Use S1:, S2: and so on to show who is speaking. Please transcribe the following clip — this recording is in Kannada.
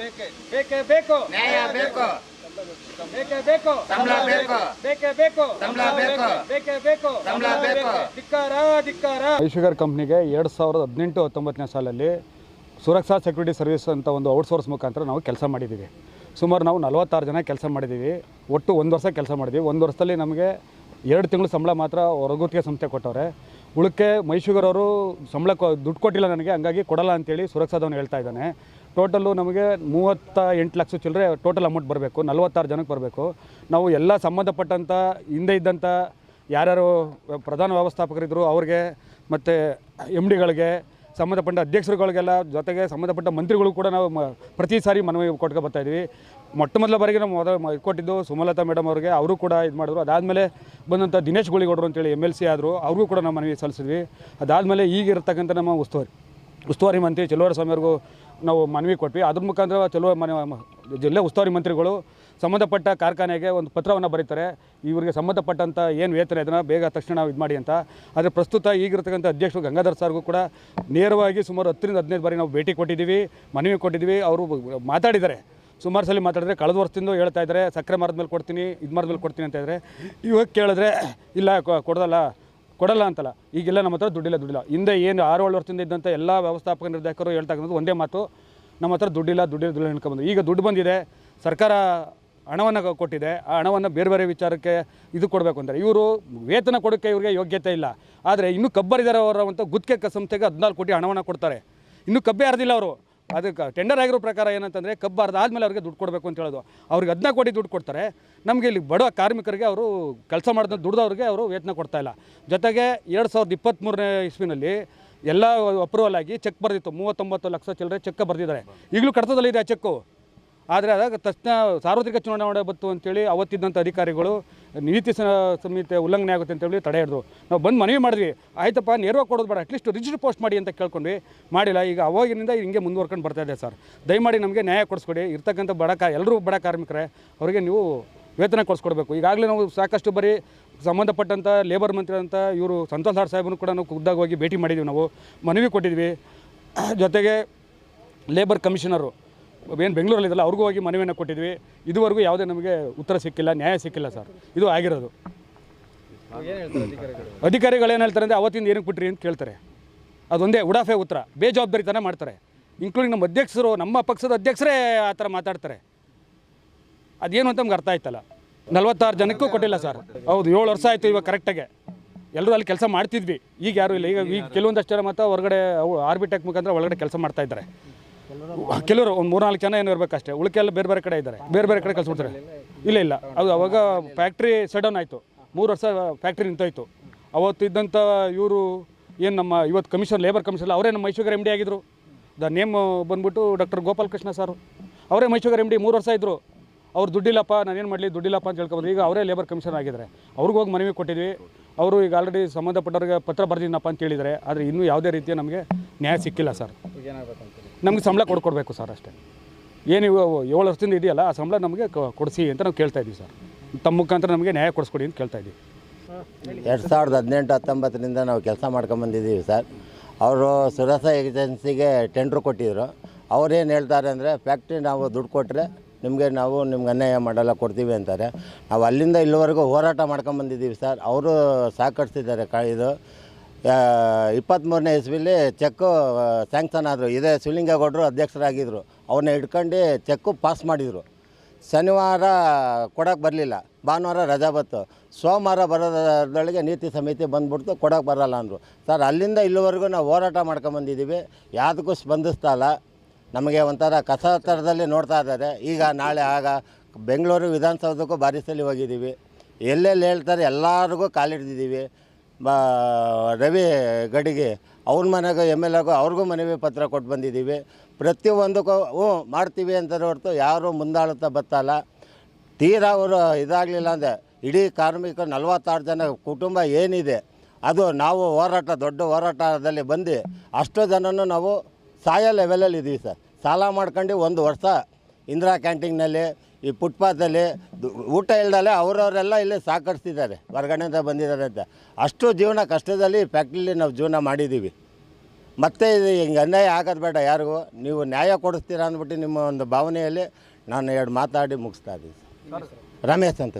S1: ಬೇಕೇ? ಬೇಕೇ ಬೇಕು?
S2: ನ್ಯಾಯ ಬೇಕು.
S1: ಬೇಕೇ ಬೇಕು?
S2: ಸಂಬಳ ಬೇಕು.
S1: ಬೇಕೇ? ಬೇಕು
S2: ಸಂಬಳ ಬೇಕು.
S1: ಬೇಕೇ? ಬೇಕು
S2: ಸಂಬಳ ಬೇಕು.
S1: ಧಿಕ್ಕಾರ ಧಿಕ್ಕಾರ.
S3: ಐಶುಗರ್ ಕಂಪ್ನಿಗೆ ಎರಡು ಸಾವಿರದ ಹದಿನೆಂಟು ಹತ್ತೊಂಬತ್ತನೇ ಸಾಲಲ್ಲಿ ಸುರಕ್ಷಾ ಸೆಕ್ಯೂರಿಟಿ ಸರ್ವಿಸ್ ಅಂತ ಒಂದು ಔಟ್ಸೋರ್ಸ್ ಮುಖಾಂತರ ನಾವು ಕೆಲಸ ಮಾಡಿದ್ದೀವಿ. ಸುಮಾರು ನಾವು ನಲವತ್ತಾರು ಜನ ಕೆಲಸ ಮಾಡಿದ್ದೀವಿ. ಒಟ್ಟು ಒಂದು ವರ್ಷ ಕೆಲಸ ಮಾಡಿದ್ವಿ ಒಂದು ವರ್ಷದಲ್ಲಿ ನಮಗೆ ಎರಡು ತಿಂಗಳು ಸಂಬಳ ಮಾತ್ರ ಹೊರಗುತ್ತಿಗೆ ಸಂಸ್ಥೆ ಕೊಟ್ಟವ್ರೆ. ಉಳಕ್ಕೆ ಮೈಶುಗರ್ ಅವರು ಸಂಬಳ ಕೊ ದುಡ್ಡು ಕೊಟ್ಟಿಲ್ಲ ನನಗೆ. ಹಂಗಾಗಿ ಕೊಡಲ್ಲ ಅಂತೇಳಿ ಸುರಕ್ಷಾದವನು ಹೇಳ್ತಾ ಇದ್ದಾನೆ. ಟೋಟಲ್ಲು ನಮಗೆ ಮೂವತ್ತ ಎಂಟು ಲಕ್ಷ ಚಿಲ್ಲರೆ ಟೋಟಲ್ ಅಮೌಂಟ್ ಬರಬೇಕು, ನಲ್ವತ್ತಾರು ಜನಕ್ಕೆ ಬರಬೇಕು. ನಾವು ಎಲ್ಲ ಸಂಬಂಧಪಟ್ಟಂಥ ಹಿಂದೆ ಇದ್ದಂಥ ಯಾರ್ಯಾರು ಪ್ರಧಾನ ವ್ಯವಸ್ಥಾಪಕರಿದ್ದರು ಅವ್ರಿಗೆ ಮತ್ತು ಎಂ ಡಿಗಳಿಗೆ ಸಂಬಂಧಪಟ್ಟ ಅಧ್ಯಕ್ಷರುಗಳಿಗೆಲ್ಲ ಜೊತೆಗೆ ಸಂಬಂಧಪಟ್ಟ ಮಂತ್ರಿಗಳು ಕೂಡ ನಾವು ಪ್ರತಿ ಸಾರಿ ಮನವಿ ಕೊಟ್ಕೊ ಬರ್ತಾ ಇದ್ವಿ. ಮೊಟ್ಟ ಮೊದಲ ಬಾರಿಗೆ ನಾವು ಮೊದಲು ಕೊಟ್ಟಿದ್ದು ಸುಮಲತಾ ಮೇಡಮ್ ಅವ್ರಿಗೆ, ಅವರು ಕೂಡ ಇದು ಮಾಡಿದ್ರು. ಅದಾದಮೇಲೆ ಬಂದಂಥ ದಿನೇಶ್ ಗುಳಿಗೌಡರು ಅಂತೇಳಿ ಎಂ ಎಲ್ ಸಿ ಆದರು, ಅವ್ರಿಗೂ ಕೂಡ ನಾವು ಮನವಿ ಸಲ್ಲಿಸಿದ್ವಿ. ಅದಾದಮೇಲೆ ಈಗ ಇರತಕ್ಕಂಥ ನಮ್ಮ ಉಸ್ತುವಾರಿ. ಉಸ್ತುವಾರಿ ಮಂತ್ರಿ ಚೆಲುವರ ಸ್ವಾಮಿಯವ್ರಿಗೂ ನಾವು ಮನವಿ ಕೊಟ್ವಿ. ಅದ್ರ ಮುಖಾಂತರ ಚೆಲುವ ಮನೆ, ಜಿಲ್ಲೆ ಉಸ್ತುವಾರಿ ಮಂತ್ರಿಗಳು ಸಂಬಂಧಪಟ್ಟ ಕಾರ್ಖಾನೆಗೆ ಒಂದು ಪತ್ರವನ್ನು ಬರೀತಾರೆ. ಇವರಿಗೆ ಸಂಬಂಧಪಟ್ಟಂಥ ಏನು ವೇತನ ಇದನ್ನು ಬೇಗ ತಕ್ಷಣ ಇದು ಮಾಡಿ ಅಂತ. ಆದರೆ ಪ್ರಸ್ತುತ ಈಗಿರ್ತಕ್ಕಂಥ ಅಧ್ಯಕ್ಷರು ಗಂಗಾಧರ್ ಸರ್ಗೂ ಕೂಡ ನೇರವಾಗಿ ಸುಮಾರು ಹತ್ತರಿಂದ ಹದಿನೈದು ಬಾರಿ ನಾವು ಭೇಟಿ ಕೊಟ್ಟಿದ್ದೀವಿ, ಮನವಿ ಕೊಟ್ಟಿದ್ದೀವಿ. ಅವರು ಮಾತಾಡಿದ್ದಾರೆ. ಸುಮಾರು ಸಲ ಮಾತಾಡಿದ್ರೆ ಕಳೆದ ವರ್ಷದಿಂದ ಹೇಳ್ತಾ ಇದ್ದಾರೆ, ಸಕ್ಕರೆ ಮರದ ಮೇಲೆ ಕೊಡ್ತೀನಿ, ಇದು ಮರದ ಮೇಲೆ ಕೊಡ್ತೀನಿ ಅಂತ ಇದ್ದಾರೆ ಇವಾಗ ಕೇಳಿದ್ರೆ, ಇಲ್ಲ ಕೊಡೋದಲ್ಲ. ಕೊಡಲ್ಲ ಅಂತಲ್ಲ. ಈಗೆಲ್ಲ ನಮ್ಮ ಹತ್ರ ದುಡ್ಡಿಲ್ಲ ದುಡ್ಡಿಲ್ಲ. ಹಿಂದೆ ಏನು ಆರು ಏಳು ವರ್ಷದಿಂದ ಇದ್ದಂಥ ಎಲ್ಲ ವ್ಯವಸ್ಥಾಪಕ ನಿರ್ದೇಶಕರು ಹೇಳ್ತಾ ಒಂದೇ ಮಾತು, ನಮ್ಮ ಹತ್ರ ದುಡ್ಡಿಲ್ಲ ದುಡ್ಡಿಲ್ಲ ದುಡ್ಡಿಲ್ಲ ಅನ್ಕೊಂಬಂದು ಈಗ ದುಡ್ಡು ಬಂದಿದೆ, ಸರ್ಕಾರ ಹಣವನ್ನು ಕೊಟ್ಟಿದೆ, ಆ ಹಣವನ್ನು ಬೇರೆ ಬೇರೆ ವಿಚಾರಕ್ಕೆ ಇದು ಕೊಡಬೇಕು ಅಂತಾರೆ. ಇವರು ವೇತನ ಕೊಡೋಕ್ಕೆ ಇವರಿಗೆ ಯೋಗ್ಯತೆ ಇಲ್ಲ. ಆದರೆ ಇನ್ನೂ ಕಬ್ಬರಿದ್ದಾರೆ ಅವರ ಅಂತ ಗುತ್ತಿಗೆ ಸಂಸ್ಥೆಗೆ ಹದಿನಾಲ್ಕು ಕೋಟಿ ಹಣವನ್ನು ಕೊಡ್ತಾರೆ. ಇನ್ನೂ ಕಬ್ಬೇ ಅರ್ದಿಲ್ಲ ಅವರು. ಅದಕ್ಕೆ ಟೆಂಡರ್ ಆಗಿರೋ ಪ್ರಕಾರ ಏನಂತಂದರೆ ಕಬ್ಬು ಆದಮೇಲೆ ಅವ್ರಿಗೆ ದುಡ್ಡು ಕೊಡಬೇಕು ಅಂತ ಹೇಳೋದು. ಅವ್ರಿಗೆ ಹದಿನಾಲ್ಕು ಕೋಟಿ ದುಡ್ಡು ಕೊಡ್ತಾರೆ. ನಮಗೆ ಇಲ್ಲಿ ಬಡ ಕಾರ್ಮಿಕರಿಗೆ ಅವರು ಕೆಲಸ ಮಾಡಿದ ದುಡ್ದವ್ರಿಗೆ ಅವರು ವೇತನ ಕೊಡ್ತಾ ಇಲ್ಲ. ಜೊತೆಗೆ ಎರಡು ಸಾವಿರದ ಇಪ್ಪತ್ತ್ಮೂರನೇ ಇಸ್ವಿನಲ್ಲಿ ಎಲ್ಲ ಅಪ್ರೂವಲ್ ಆಗಿ ಚೆಕ್ ಬರೆದಿತ್ತು. ಮೂವತ್ತೊಂಬತ್ತು ಲಕ್ಷ ಚಿಲ್ಲರೆ ಚೆಕ್ ಬರೆದಿದ್ದಾರೆ. ಈಗಲೂ ಕಡತದಲ್ಲಿದೆ ಆ ಚೆಕ್ಕು ಆದರೆ ಅದಾಗ ತಕ್ಷಣ ಸಾರ್ವತ್ರಿಕ ಚುನಾವಣೆ ಬಂತು ಅಂತೇಳಿ ಅವತ್ತಿದ್ದಂಥ ಅಧಿಕಾರಿಗಳು ನೀತಿ ಸಂಹಿತೆ ಉಲ್ಲಂಘನೆ ಆಗುತ್ತೆ ಅಂತೇಳಿ ತಡೆ ಹಿಡಿದ್ರು ನಾವು ಬಂದು ಮನವಿ ಮಾಡಿದ್ವಿ. ಆಯ್ತಪ್ಪ, ನೇರವಾಗಿ ಕೊಡೋದು ಬೇಡ, ಅಟ್ಲೀಸ್ಟ್ ರಿಜಿಸ್ಟರ್ ಪೋಸ್ಟ್ ಮಾಡಿ ಅಂತ ಕೇಳ್ಕೊಂಡ್ವಿ. ಮಾಡಿಲ್ಲ, ಈಗ ಅವಾಗಿನಿಂದ ಹಿಂಗೆ ಮುಂದುವರ್ಕೊಂಡು ಬರ್ತಾ ಇದೆ ಸರ್. ದಯಮಾಡಿ ನಮಗೆ ನ್ಯಾಯ ಕೊಡಿಸ್ಕೊಡಿ. ಇರ್ತಕ್ಕಂಥ ಬಡ ಕ ಎಲ್ಲರೂ ಬಡ ಕಾರ್ಮಿಕರೇ, ಅವರಿಗೆ ನೀವು ವೇತನ ಕೊಡಿಸ್ಕೊಡ್ಬೇಕು. ಈಗಾಗಲೇ ನಾವು ಸಾಕಷ್ಟು ಬರೀ ಸಂಬಂಧಪಟ್ಟಂಥ ಲೇಬರ್ ಮಂತ್ರಿ ಅಂತ ಇವರು ಸಂತೋಷ್ ಲಾಡ್ ಸಾಹೇಬನ್ನು ಕೂಡ ನಾವು ಖುದ್ದಾಗಿ ಹೋಗಿ ಭೇಟಿ ಮಾಡಿದ್ವಿ ನಾವು. ಮನವಿ ಕೊಟ್ಟಿದ್ವಿ. ಜೊತೆಗೆ ಲೇಬರ್ ಕಮಿಷನರು ಏನು ಬೆಂಗಳೂರಲ್ಲಿದ್ದಲ್ಲ, ಅವ್ರಿಗೂ ಹೋಗಿ ಮನವಿಯನ್ನು ಕೊಟ್ಟಿದ್ವಿ. ಇದುವರೆಗೂ ಯಾವುದೇ ನಮಗೆ ಉತ್ತರ ಸಿಕ್ಕಿಲ್ಲ, ನ್ಯಾಯ ಸಿಕ್ಕಿಲ್ಲ ಸರ್. ಇದು ಆಗಿರೋದು.
S1: ಅಧಿಕಾರಿಗಳು
S3: ಏನು ಹೇಳ್ತಾರೆ ಅಂದರೆ, ಅವತ್ತಿಂದ ಏನಕ್ಕೆ ಬಿಟ್ರಿ ಅಂತ ಕೇಳ್ತಾರೆ. ಅದೊಂದೇ ಉಡಾಫೆ ಉತ್ತರ. ಬೇಜವಾಬ್ದಾರಿತನ ಮಾಡ್ತಾರೆ. ಇನ್ಕ್ಲೂಡಿಂಗ್ ನಮ್ಮ ಅಧ್ಯಕ್ಷರು, ನಮ್ಮ ಪಕ್ಷದ ಅಧ್ಯಕ್ಷರೇ ಆ ಥರ ಮಾತಾಡ್ತಾರೆ. ಅದೇನು ಅಂತ ನಮ್ಗೆ ಅರ್ಥ ಆಯ್ತಲ್ಲ. ನಲ್ವತ್ತಾರು ಜನಕ್ಕೂ ಕೊಟ್ಟಿಲ್ಲ ಸರ್. ಹೌದು, ಏಳು ವರ್ಷ ಆಯಿತು ಇವಾಗ ಕರೆಕ್ಟಾಗೆ ಎಲ್ಲರೂ ಅಲ್ಲಿ ಕೆಲಸ ಮಾಡ್ತಿದ್ವಿ. ಈಗ ಯಾರೂ ಇಲ್ಲ. ಈಗ ಈಗ ಕೆಲವೊಂದಷ್ಟು ಜನ ಮಾತ್ರ ಹೊರಗಡೆ ಆರ್ಬಿಟೆಕ್ ಮುಖಾಂತರ ಒಳಗಡೆ ಕೆಲಸ ಮಾಡ್ತಾ ಇದ್ದಾರೆ. ಕೆಲವರು ಒಂದು ಮೂರ್ನಾಲ್ಕು ಜನ ಏನೋ ಇರಬೇಕಷ್ಟೇ ಉಳಿಕೆಲ್ಲ ಬೇರೆ ಬೇರೆ ಕಡೆ ಇದ್ದಾರೆ. ಬೇರೆ ಬೇರೆ ಕಡೆ ಕೆಲಸ ಮಾಡ್ತಾರೆ ಇಲ್ಲ ಇಲ್ಲ. ಅದು ಅವಾಗ ಫ್ಯಾಕ್ಟ್ರಿ ಸಡನ್ ಆಯಿತು. ಮೂರು ವರ್ಷ ಫ್ಯಾಕ್ಟ್ರಿ ನಿಂತೋಯ್ತು. ಅವತ್ತು ಇದ್ದಂಥ ಇವರು ಏನು ನಮ್ಮ ಇವತ್ತು ಕಮಿಷನ್ ಲೇಬರ್ ಕಮಿಷನ್ ಅವರೇ ನಮ್ಮ ಮೈಸೂರು ಎಂ ಡಿ ಆಗಿದ್ರು. ದ ನೇಮ್ ಬಂದ್ಬಿಟ್ಟು ಡಾಕ್ಟರ್ ಗೋಪಾಲ್ ಕೃಷ್ಣ ಸರ್. ಅವರೇ ಮೈಸೂರು ಎಂ ಡಿ ಮೂರು ವರ್ಷ ಇದ್ದರು ಅವ್ರು ದುಡ್ಡಿಲ್ಲಪ್ಪ ನಾನೇನು ಮಾಡಲಿ, ದುಡ್ಡಿಲ್ಲಪ್ಪ ಅಂತ ಹೇಳ್ಕೊಬೋದು ಈಗ ಅವರೇ ಲೇಬರ್ ಕಮಿಷನ್ ಆಗಿದ್ದಾರೆ. ಅವ್ರಿಗೆ ಹೋಗಿ ಮನವಿ ಕೊಟ್ಟಿದ್ವಿ. ಅವರು ಈಗ ಆಲ್ರೆಡಿ ಸಂಬಂಧಪಟ್ಟವ್ರಿಗೆ ಪತ್ರ ಬರೆದಿದ್ದಪ್ಪ ಅಂತ ಹೇಳಿದರೆ ಆದರೆ ಇನ್ನೂ ಯಾವುದೇ ರೀತಿಯ ನಮಗೆ ನ್ಯಾಯ ಸಿಕ್ಕಿಲ್ಲ, ಸರ್.
S1: ಈಗ ಏನಾಗಬೇಕಂತ?
S3: ನಮ್ಗೆ ಸಂಬಳ ಕೊಡ್ಕೊಡ್ಬೇಕು ಸರ್ ಅಷ್ಟೇ. ಏನು ಇವು ಏಳು ವರ್ಷದಿಂದ ಇದೆಯಲ್ಲ, ಆ ಸಂಬಳ ನಮಗೆ ಕೊಡಿಸಿ ಅಂತ ನಾವು ಕೇಳ್ತಾ ಇದ್ದೀವಿ ಸರ್. ತಮ್ಮ ಮುಖಾಂತರ ನಮಗೆ ನ್ಯಾಯ ಕೊಡಿಸ್ಕೊಡಿ ಅಂತ ಕೇಳ್ತಾ ಇದ್ದೀವಿ
S4: ಎರಡು ಸಾವಿರದ ಹದಿನೆಂಟು, ಹತ್ತೊಂಬತ್ತರಿಂದ ನಾವು ಕೆಲಸ ಮಾಡ್ಕೊಂಬಂದಿದ್ದೀವಿ ಸರ್. ಅವರು ಸುರಸ ಏಜೆನ್ಸಿಗೆ ಟೆಂಡ್ರ್ ಕೊಟ್ಟಿದ್ರು. ಅವ್ರೇನು ಹೇಳ್ತಾರೆ ಅಂದರೆ ಫ್ಯಾಕ್ಟ್ರಿ ನಾವು ದುಡ್ಡು ಕೊಟ್ಟರೆ ನಿಮಗೆ ನಾವು ನಿಮ್ಗೆ ಅನ್ಯಾಯ ಮಾಡಲ್ಲ, ಕೊಡ್ತೀವಿ ಅಂತಾರೆ. ನಾವು ಅಲ್ಲಿಂದ ಇಲ್ಲಿವರೆಗೂ ಹೋರಾಟ ಮಾಡ್ಕೊಂಬಂದಿದ್ದೀವಿ ಸರ್. ಅವರು ಸಹಕರಿಸಿದ್ದಾರೆ ಕ ಇದು. ಇಪ್ಪತ್ತ್ಮೂರನೇ ಇಸ್ವಿಲಿ ಚೆಕ್ಕು ಸ್ಯಾಂಕ್ಷನ್ ಆದರು. ಇದೇ ಶಿವಲಿಂಗೇಗೌಡರು ಅಧ್ಯಕ್ಷರಾಗಿದ್ದರು ಅವ್ರನ್ನ ಹಿಡ್ಕೊಂಡು ಚೆಕ್ಕು ಪಾಸ್ ಮಾಡಿದರು. ಶನಿವಾರ ಕೊಡೋಕೆ ಬರಲಿಲ್ಲ. ಭಾನುವಾರ ರಜಾ ಬತ್ತು ಸೋಮವಾರ ಬರೋದ್ರೊಳಗೆ ನೀತಿ ಸಮಿತಿ ಬಂದ್ಬಿಡ್ತು, ಕೊಡೋಕೆ ಬರಲ್ಲ ಅಂದರು. ಸರ್, ಅಲ್ಲಿಂದ ಇಲ್ಲಿವರೆಗೂ ನಾವು ಹೋರಾಟ ಮಾಡ್ಕೊಂಬಂದಿದ್ದೀವಿ. ಯಾವುದಕ್ಕೂ ಸ್ಪಂದಿಸ್ತಾ ಇಲ್ಲ. ನಮಗೆ ಒಂಥರ ಕಸ ಥರದಲ್ಲಿ ನೋಡ್ತಾ ಇದ್ದಾರೆ. ಈಗ ನಾಳೆ ಆಗ ಬೆಂಗಳೂರು ವಿಧಾನಸೌಧಕ್ಕೂ ಬಾರಿಸಲಿ ಸಲ ಹೋಗಿದ್ದೀವಿ. ಎಲ್ಲೆಲ್ಲಿ ಹೇಳ್ತಾರೆ ಎಲ್ಲರಿಗೂ ಕಾಲಿಡ್ದಿದ್ದೀವಿ. ಬಾ, ರವಿ ಗಡಿಗೆ ಅವ್ರ ಮನೆಗೂ, ಎಂ ಎಲ್ ಎಗೂ, ಅವ್ರಿಗೂ ಮನವಿ ಪತ್ರ ಕೊಟ್ಟು ಬಂದಿದ್ದೀವಿ. ಪ್ರತಿಯೊಂದಕ್ಕೂ, ಹ್ಞೂ, ಮಾಡ್ತೀವಿ ಅಂತ ಹೊರತು ಯಾರೂ ಮುಂದಾಳುತ್ತಾ ಬತ್ತಲ್ಲ. ತೀರಾ ಅವರು ಇದಾಗಲಿಲ್ಲ ಅಂದರೆ ಇಡೀ ಕಾರ್ಮಿಕ ನಲವತ್ತಾರು ಜನ ಕುಟುಂಬ ಏನಿದೆ, ಅದು ನಾವು ಹೋರಾಟ, ದೊಡ್ಡ ಹೋರಾಟದಲ್ಲಿ ಬಂದು ಅಷ್ಟು ಜನನೂ ನಾವು ಸಾಯೋ ಲೆವೆಲಲ್ಲಿ ಇದ್ದೀವಿ ಸರ್. ಸಾಲ ಮಾಡ್ಕೊಂಡು ಒಂದು ವರ್ಷ ಇಂದಿರಾ ಕ್ಯಾಂಟೀನ್ನಲ್ಲಿ ಈ ಫುಟ್ಪಾತಲ್ಲಿ ಊಟ ಇಲ್ದಲೆ ಅವರವರೆಲ್ಲ ಇಲ್ಲಿ ಸಹಕರಿಸ್ತಿದ್ದಾರೆ ಹೊರಗಡೆಯಿಂದ ಬಂದಿದ್ದಾರೆ ಅಂತ. ಅಷ್ಟು ಜೀವನ ಕಷ್ಟದಲ್ಲಿ ಫ್ಯಾಕ್ಟ್ರಿಲಿ ನಾವು ಜೀವನ ಮಾಡಿದ್ದೀವಿ. ಮತ್ತೆ ಇದು ಹಿಂಗೆ ಅನ್ಯಾಯ ಆಗೋದು ಬೇಡ ಯಾರಿಗೂ. ನೀವು ನ್ಯಾಯ ಕೊಡಿಸ್ತೀರಾ ಅಂದ್ಬಿಟ್ಟು ನಿಮ್ಮ ಒಂದು ಭಾವನೆಯಲ್ಲಿ ನಾನು ಎರಡು ಮಾತಾಡಿ ಮುಗಿಸ್ತಾ ಇದ್ದೀನಿ. ರಮೇಶ್ ಅಂತ